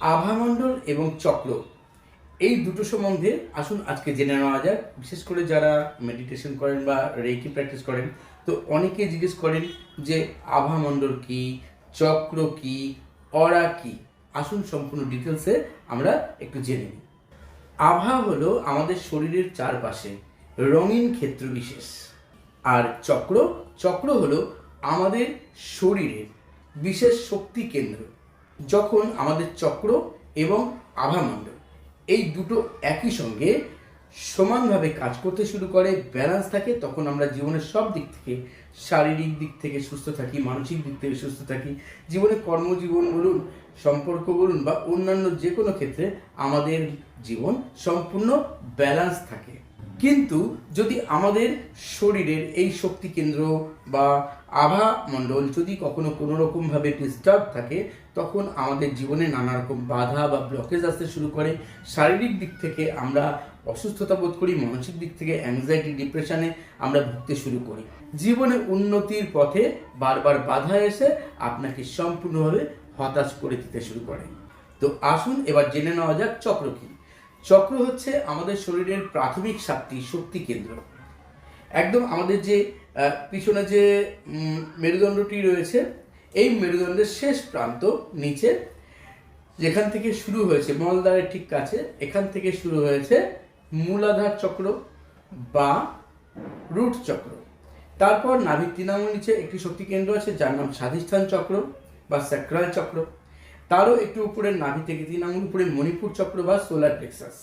আভামণ্ডল এবং চক্র। এই দুটো সম্বন্ধে আসুন আজকে জেনে নেওয়া যাক। বিশেষ করে যারা মেডিটেশন করেন বা রেকি প্র্যাকটিস করেন, তো অনেকে জিজ্ঞেস করেন যে আভামণ্ডল কি, চক্র কি, অরা কি? আসুন সম্পূর্ণ ডিটেলসে আমরা একটু জেনে নিই। আভা হলো আমাদের শরীরের চারপাশে রঙিন ক্ষেত্র বিশেষ। আর চক্র? চক্র হলো আমাদের শরীরের বিশেষ শক্তি কেন্দ্র। যখন আমাদের চক্র এবং আভামণ্ডল এই দুটো একই সঙ্গে সমানভাবে কাজ করতে শুরু করে ব্যালেন্স থাকে, তখন আমরা জীবনের সব দিক থেকে, শারীরিক দিক থেকে সুস্থ থাকি, মানসিক দিক থেকে সুস্থ থাকি, জীবনে কর্মজীবন বলুন, সম্পর্ক বলুন বা অন্যান্য যে কোনো ক্ষেত্রে আমাদের জীবন সম্পূর্ণ ব্যালেন্স থাকে। কিন্তু যদি আমাদের শরীরের এই শক্তি কেন্দ্র বা আভা মণ্ডল যদি কখনো কোনো রকমভাবে ডিস্টার্ব থাকে, তখন আমাদের জীবনে নানা রকম বাধা বা ব্লকেজ আসতে শুরু করে। শারীরিক দিক থেকে আমরা অসুস্থতা বোধ করি, মানসিক দিক থেকে অ্যাংজাইটি ডিপ্রেশনে আমরা ভুগতে শুরু করি। জীবনে উন্নতির পথে বারবার বাধা এসে আপনাকে সম্পূর্ণভাবে হতাশ করে দিতে শুরু করে। তো আসুন এবার জেনে নেওয়া যাক চক্র কি। চক্র হচ্ছে আমাদের শরীরের প্রাথমিক সাতটি শক্তি কেন্দ্র। একদম আমাদের যে পিছনে যে মেরুদণ্ডটি রয়েছে, এই মেরুদণ্ডের শেষ প্রান্ত নিচে, যেখান থেকে শুরু হয়েছে, মলদ্বারের ঠিক কাছে, এখান থেকে শুরু হয়েছে মূলাধার চক্র বা রুট চক্র। তারপর নাভির তৃণামূল নিচে একটি শক্তি কেন্দ্র আছে, যার নাম স্বাধিষ্ঠান চক্র বা স্যাক্রাল চক্র। তারও একটু উপরে নাভি থেকে তিন আঙুল, উপরে মণিপুর চক্র বা সোলার প্লেক্সাস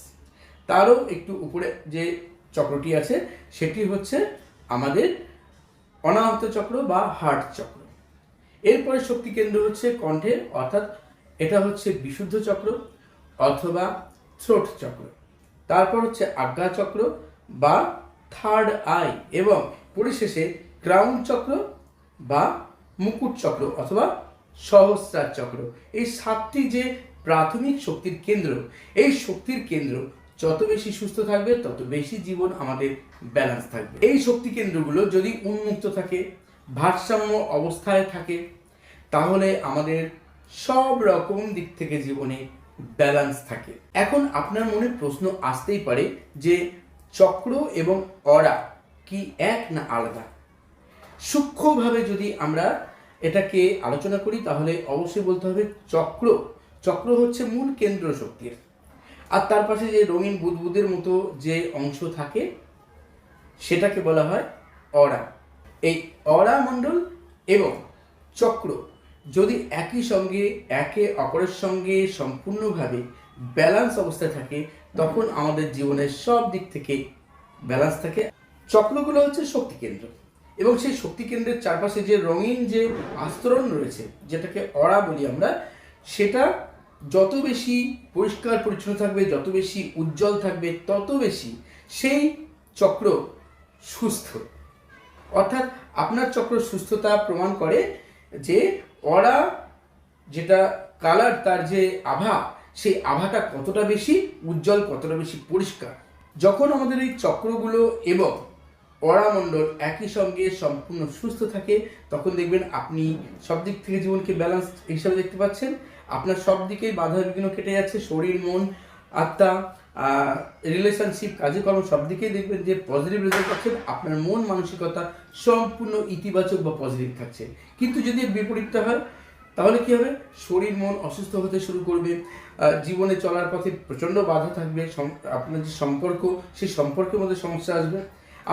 তারও একটু উপরে যে চক্রটি আছে, সেটি হচ্ছে আমাদের অনাহত চক্র বা হার্ট চক্র। এরপরে শক্তি কেন্দ্র হচ্ছে কণ্ঠে অর্থাৎ এটা হচ্ছে বিশুদ্ধ চক্র অথবা থ্রোট চক্র। তারপর হচ্ছে আজ্ঞা চক্র বা থার্ড আই এবং পরিশেষে ক্রাউন চক্র বা মুকুট চক্র অথবা সহস্রার চক্র। এই সাতটি যে প্রাথমিক শক্তির কেন্দ্র, এই শক্তির কেন্দ্র যত বেশি সুস্থ থাকবে, তত বেশি জীবন আমাদের ব্যালেন্স থাকবে। এই শক্তি কেন্দ্রগুলো যদি উন্মুক্ত থাকে, ভারসাম্য অবস্থায় থাকে, তাহলে আমাদের সব রকম দিক থেকে জীবনে ব্যালেন্স থাকে। এখন আপনার মনে প্রশ্ন আসতেই পারে যে চক্র এবং অরা কি এক না আলাদা? সূক্ষ্মভাবে যদি আমরা এটাকে আলোচনা করি, তাহলে অবশ্যই বলতে হবে চক্র। চক্র হচ্ছে মূল কেন্দ্র শক্তির আর তার পাশে যে রঙিন বুদবুদের মতো যে অংশ থাকে, সেটাকে বলা হয় অরা এই অরা মণ্ডল এবং চক্র যদি একই সঙ্গে, একে অপরের সঙ্গে সম্পূর্ণভাবে ব্যালান্স অবস্থায় থাকে, তখন আমাদের জীবনের সব দিক থেকে ব্যালেন্স থাকে। চক্রগুলো হচ্ছে শক্তি কেন্দ্র। এবং সেই শক্তি কেন্দ্রের চারপাশে যে রঙিন যে আস্তরণ রয়েছে, যেটাকে অরা বলি আমরা, সেটা যত বেশি পরিষ্কার, পরিচ্ছন্ন থাকবে, যত বেশি উজ্জ্বল থাকবে, তত বেশি সেই চক্র সুস্থ। অর্থাৎ আপনার চক্র সুস্থতা প্রমাণ করে যে অরা যেটা কালার, তার যে আভা, সেই আভাটা কতটা বেশি উজ্জ্বল, কতটা বেশি পরিষ্কার। যখন আমাদের এই চক্রগুলো এবং অরামণ্ডল একই সঙ্গে সম্পূর্ণ সুস্থ থাকে, তখন দেখবেন আপনি সব দিক থেকে জীবনকে ব্যালেন্স হিসাবে দেখতে পাচ্ছেন। আপনার সব দিকেই বাধা বিঘ্ন কেটে যাচ্ছে, শরীর, মন, আত্মা রিলেশনশিপ কাজকর্ম সব দিকেই দেখবেন যে পজিটিভ রেজাল্ট পাচ্ছেন। আপনার মন মানসিকতা সম্পূর্ণ ইতিবাচক বা পজিটিভ থাকছে। কিন্তু যদি বিপরীতটা হয়, তাহলে কি হবে? শরীর, মন অসুস্থ হতে শুরু করবে। জীবনে চলার পথে প্রচণ্ড বাধা থাকবে। আপনার যে সম্পর্ক, সেই সম্পর্কের মধ্যে সমস্যা আসবে।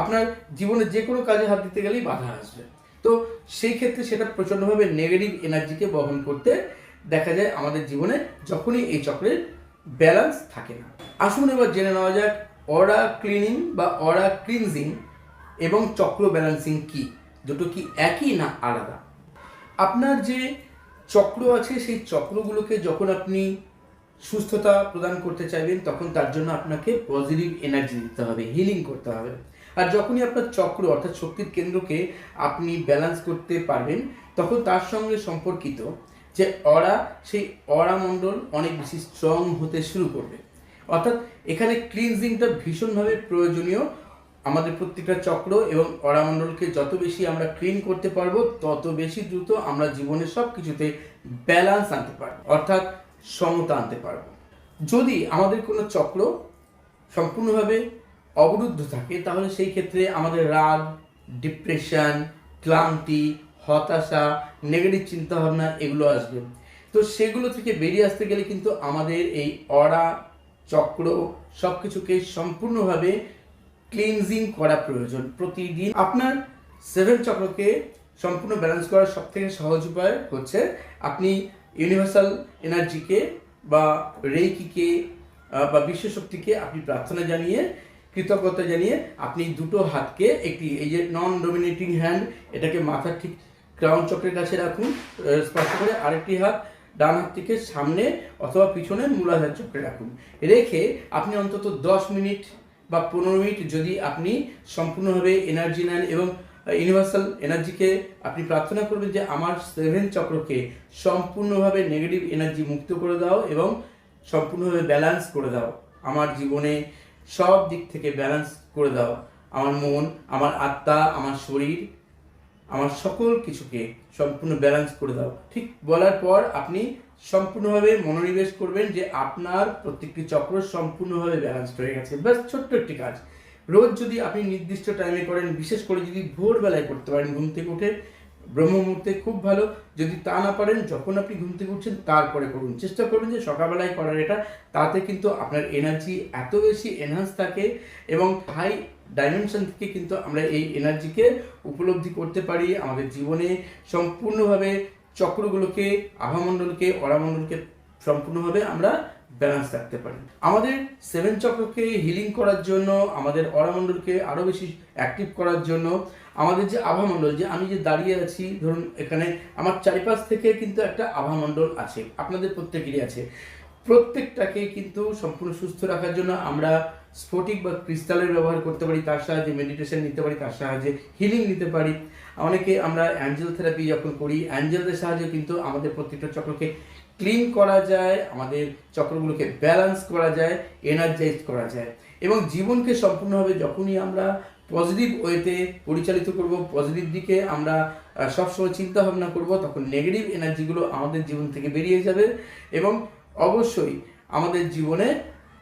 আপনার জীবনে যে কোনো কাজে হাত দিতে গেলেই বাধা আসবে। তো সেই ক্ষেত্রে সেটা প্রচণ্ডভাবে নেগেটিভ এনার্জিকে বহন করতে দেখা যায় আমাদের জীবনে যখনই এই চক্রের ব্যালেন্স থাকে না। আসুন এবার জেনে নেওয়া যাক অরা ক্লিনিং বা অরা ক্লিনজিং এবং চক্র ব্যালেন্সিং কি? দুটো কি একই না আলাদা? আপনার যে চক্র আছে, সেই চক্রগুলোকে যখন আপনি সুস্থতা প্রদান করতে চাইবেন, তখন তার জন্য আপনাকে পজিটিভ এনার্জি দিতে হবে হিলিং করতে হবে। আর যখনই আপনার চক্র অর্থাৎ শক্তির কেন্দ্রকে আপনি ব্যালেন্স করতে পারবেন, তখন তার সঙ্গে সম্পর্কিত যে অরা, সেই অরা মণ্ডল অনেক বেশি স্ট্রং হতে শুরু করবে। অর্থাৎ এখানে ক্লিনজিংটা ভীষণভাবে প্রয়োজনীয়। আমাদের প্রত্যেকটা চক্র এবং অরামণ্ডলকে যত বেশি আমরা ক্লিন করতে পারব, তত বেশি দ্রুত আমরা জীবনের সব কিছুতে ব্যালান্স আনতে পারব, অর্থাৎ সমতা আনতে পারব। যদি আমাদের কোনো চক্র সম্পূর্ণভাবে অবরুদ্ধ থাকে, তাহলে সেই ক্ষেত্রে আমাদের রাগ ডিপ্রেশন ক্লান্তি, হতাশা নেগেটিভ চিন্তাভাবনা এগুলো আসবে। তো সেগুলো থেকে বেরিয়ে আসতে গেলে কিন্তু আমাদের এই অরা চক্র সব কিছুকে সম্পূর্ণভাবে ক্লিনজিং করা প্রয়োজন প্রতিদিন। আপনার সেভেন চক্রকে সম্পূর্ণ ব্যালেন্স করার সব থেকে সহজ উপায় হচ্ছে আপনি ইউনিভার্সাল এনার্জিকে বা রেইকিকে বা বিশ্বশক্তিকে আপনি প্রার্থনা জানিয়ে কৃতজ্ঞতা জানিয়ে আপনি দুটো হাতকে একটি, এই যে নন ডোমিনেটিং হ্যান্ড এটাকে মাথার ঠিক ক্রাউন চক্রের কাছে রাখুন স্পর্শ করে আরেকটি হাত ডান হাতটিকে সামনে অথবা পিছনে মূলাধার চক্রে রাখুন। রেখে আপনি অন্তত দশ মিনিট বা পনেরো মিনিট যদি আপনি সম্পূর্ণভাবে এনার্জি নেন এবং ইউনিভার্সাল এনার্জিকে আপনি প্রার্থনা করবেন যে আমার সেভেন চক্রকে সম্পূর্ণভাবে নেগেটিভ এনার্জি মুক্ত করে দাও এবং সম্পূর্ণভাবে ব্যালেন্স করে দাও। আমার জীবনে সব দিক থেকে ব্যালেন্স করে দাও। আমার মন, আমার আত্মা, আমার শরীর, আমার সকল কিছুকে সম্পূর্ণ ব্যালেন্স করে দাও। ঠিক বলার পর আপনি সম্পূর্ণভাবে মনোনিবেশ করবেন যে আপনার প্রত্যেকটি চক্র সম্পূর্ণভাবে ব্যালেন্স হয়ে গেছে। ব্যাস, ছোট্ট একটি কাজ। রোজ যদি আপনি নির্দিষ্ট টাইমে করেন, বিশেষ করে যদি ভোরবেলায় করতে পারেন, ঘুম থেকে উঠে ব্রহ্ম মুহূর্তে খুব ভালো। যদি তা না পারেন, যখন আপনি ঘুম থেকে উঠছেন, তারপরে করুন। চেষ্টা করবেন যে সকালবেলায় করার এটা। তাতে কিন্তু আপনার এনার্জি এত বেশি এনহান্স থাকে এবং হাই ডাইমেনশন থেকে কিন্তু আমরা এই এনার্জিকে উপলব্ধি করতে পারি। আমাদের জীবনে সম্পূর্ণভাবে চক্রগুলোকে, আভামণ্ডলকে, অরামণ্ডলকে সম্পূর্ণভাবে আমরা ব্যালেন্স রাখতে পারি। আমাদের সেভেন চক্রকে হিলিং করার জন্য, আমাদের অরামণ্ডলকে আরও বেশি অ্যাক্টিভ করার জন্য আমাদের যে আভামণ্ডল যে আমি যে দাঁড়িয়ে আছি, ধরুন এখানে আমার চারিপাশ থেকে কিন্তু একটা আভামণ্ডল আছে, আপনাদের প্রত্যেকেরই আছে। প্রত্যেকটাকে কিন্তু সম্পূর্ণ সুস্থ রাখার জন্য আমরা স্ফটিক বা ক্রিস্টালের ব্যবহার করতে পারি, তার সাহায্যে মেডিটেশন নিতে পারি, তার সাহায্যে হিলিং নিতে পারি। অনেকে আমরা অ্যাঞ্জেল থেরাপি যখন করি অ্যাঞ্জেলদের সাহায্যে কিন্তু আমাদের প্রত্যেকটা চক্রকে ক্লিন করা যায়, আমাদের চক্রগুলোকে ব্যালেন্স করা যায় এনার্জাইজ করা যায়। এবং জীবনকে সম্পূর্ণভাবে যখনই আমরা পজিটিভ ওয়েতে পরিচালিত করব পজিটিভ দিকে আমরা সবসময় চিন্তা ভাবনা করব, তখন নেগেটিভ এনার্জিগুলো আমাদের জীবন থেকে বেরিয়ে যাবে এবং অবশ্যই আমাদের জীবনে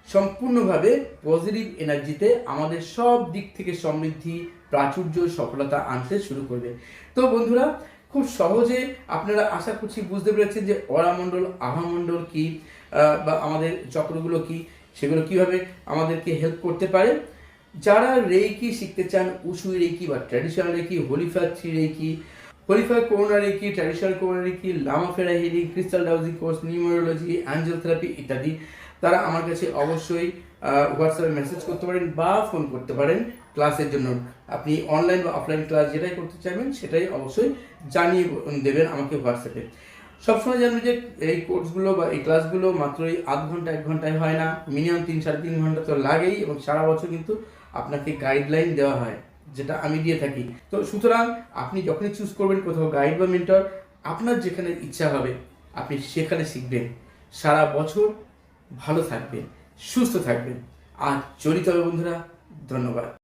সম্পূর্ণভাবে পজিটিভ এনার্জিতে আমাদের সব দিক থেকে সমৃদ্ধি, প্রাচুর্য, সফলতা আনতে শুরু করবে। তো বন্ধুরা, খুব সহজে আপনারা আশা করছি বুঝতে পেরেছেন যে অরামণ্ডল আহামণ্ডল কি বা আমাদের চক্রগুলো কি, সেগুলো কীভাবে আমাদেরকে হেল্প করতে পারে। যারা রেকি শিখতে চান উসুই রেকি বা traditional reiki holy fire three reiki holy fire Karuna reiki traditional Karuna reiki লামাফেরা healing crystal dowsing course numerology angel therapy ইত্যাদি, তারা আমার কাছে অবশ্যই হোয়াটসঅ্যাপে মেসেজ করতে পারেন বা ফোন করতে পারেন ক্লাসের জন্য। আপনি অনলাইন বা অফলাইন ক্লাস যেটাই করতে চাইবেন, সেটাই অবশ্যই জানিয়ে দেবেন আমাকে হোয়াটসঅ্যাপে সবসময় জানবেন যে এই কোর্সগুলো বা এই ক্লাসগুলো মাত্রই আধ ঘণ্টা, এক ঘন্টায় হয় না। মিনিমাম তিন, সাড়ে তিন ঘণ্টা তো লাগেই এবং সারা বছর কিন্তু আপনাকে গাইডলাইন দেওয়া হয়, যেটা আমি দিয়ে থাকি। তো সুতরাং আপনি যখনই চুজ করবেন কোথাও গাইড বা মেন্টর আপনার যেখানে ইচ্ছা হবে, আপনি সেখানে শিখবেন। সারা বছর ভালো থাকবেন, সুস্থ থাকবেন। আর চলিত হবে বন্ধুরা, ধন্যবাদ।